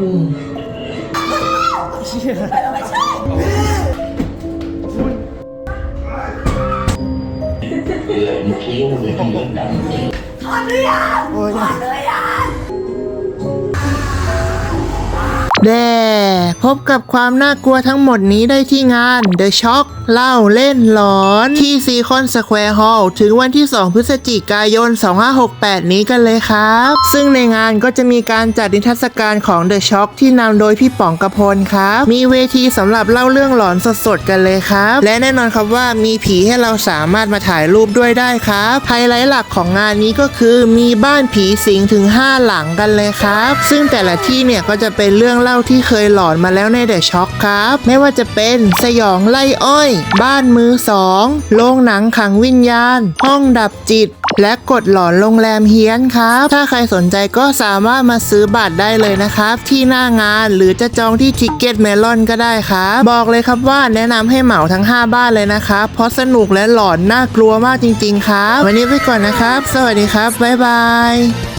อืมเชี่ยโอ้ยแด่ พบกับความน่ากลัวทั้งหมดนี้ได้ที่งาน The Shock เล่าเล่นหลอนที่ซีคอนสแควร์ฮอลล์ถึงวันที่ 2 พฤศจิกายน 2568 นี้กันเลยครับ ซึ่งในงานก็จะมีการจัดนิทรรศการของ The Shock ที่นำโดยพี่ป๋องกระพลครับ มีเวทีสำหรับเล่าเรื่องหลอนสดๆกันเลยครับ และแน่นอนครับว่ามีผีให้เราสามารถมาถ่ายรูปด้วยได้ครับไฮไลท์หลักของงานนี้ก็คือมีบ้านผีสิงถึง 5 หลังกันเลยครับ ซึ่งแต่ละที่เนี่ยก็จะเป็นเรื่องเล่าที่เคยหลอนมาแล้วในเดอะช็อคครับ ไม่ว่าจะเป็นสยองไล่อ้อย บ้านมือสองโรงหนังขังวิญญาณ ห้องดับจิต และกดหลอนโรงแรมเฮียนครับ ถ้าใครสนใจก็สามารถมาซื้อบัตรได้เลยนะครับ ที่หน้างานหรือจะจองที่ทิกเก็ตเมลอนก็ได้ครับบอกเลยครับว่าแนะนำให้เหมาทั้ง 5 บ้านเลยนะครับเพราะสนุกและหลอนน่ากลัวมากจริง ๆ ครับ วันนี้ไปก่อนนะครับ สวัสดีครับบ๊ายบาย